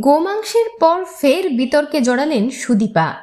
গোমাংসের পর ফের বিতর্কে জড়ালেন সুদীপা।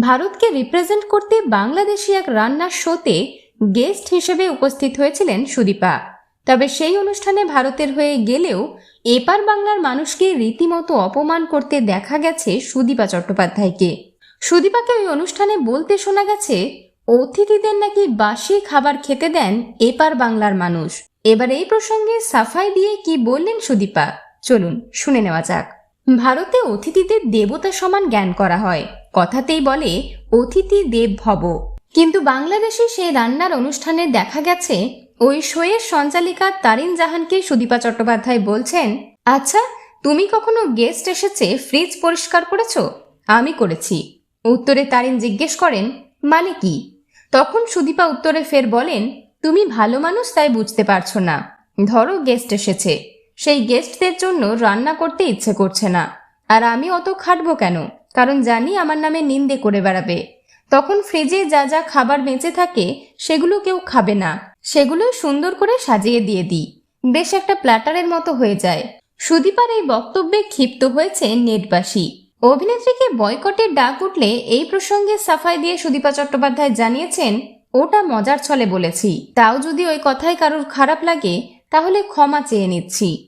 ভারতকে রিপ্রেজেন্ট করতে বাংলাদেশি এক রান্নার শোতে গেস্ট হিসেবে উপস্থিত হয়েছিলেন সুদীপা। তবে সেই অনুষ্ঠানে ভারতের হয়ে গেলেও এপার বাংলার মানুষকে রীতিমতো অপমান করতে দেখা গেছে সুদীপা চট্টোপাধ্যায়কে। সুদীপাকে ওই অনুষ্ঠানে বলতে শোনা গেছে, অতিথিদের নাকি বাসি খাবার খেতে দেন এপার বাংলার মানুষ। এবার এই প্রসঙ্গে সাফাই দিয়ে কি বললেন সুদীপা? চলুন, শুনে নেওয়া যাক। ভারতে অতিথিদের দেবতা সমান জ্ঞান করা হয়। কথাতেই বলে, অতিথি দেব ভব। কিন্তু বাংলাদেশে সেই রান্নার অনুষ্ঠানে দেখা গেছে, ওই শোয়ের সঞ্চালিকা তারিন জাহানকে সুদীপা চট্টোপাধ্যায় বলছেন আচ্ছা তুমি কখনো গেস্ট এসেছে, ফ্রিজ পরিষ্কার করেছ? আমি করেছি। উত্তরে তারিন জিজ্ঞেস করেন মানে কি? তখন সুদীপা উত্তরে ফের বলেন, তুমি ভালো মানুষ, তাই বুঝতে পারছ না। ধরো গেস্ট এসেছে। সেই গেস্টদের জন্য রান্না করতে ইচ্ছে করছে না। আর আমি অত খাটবো কেন? কারণ জানি আমার নামে নিন্দে করে বেড়াবে। তখন ফ্রিজে যা যা খাবার বেঁচে থাকে, সেগুলো কেউ খাবে না। সেগুলো সুন্দর করে সাজিয়ে দিয়ে দিই। বেশ একটা প্ল্যাটারের মতো হয়ে যায়। সুদীপার এই বক্তব্যে ক্ষিপ্ত হয়েছে নেটবাসী। অভিনেত্রীকে বয়কটের ডাক উঠলে এই প্রসঙ্গে সাফাই দিয়ে সুদীপা চট্টোপাধ্যায় জানিয়েছেন, ওটা মজার ছলে বলেছি। তাও যদি ওই কথায় কারোর খারাপ লাগে, তাহলে ক্ষমা চেয়ে নিচ্ছি।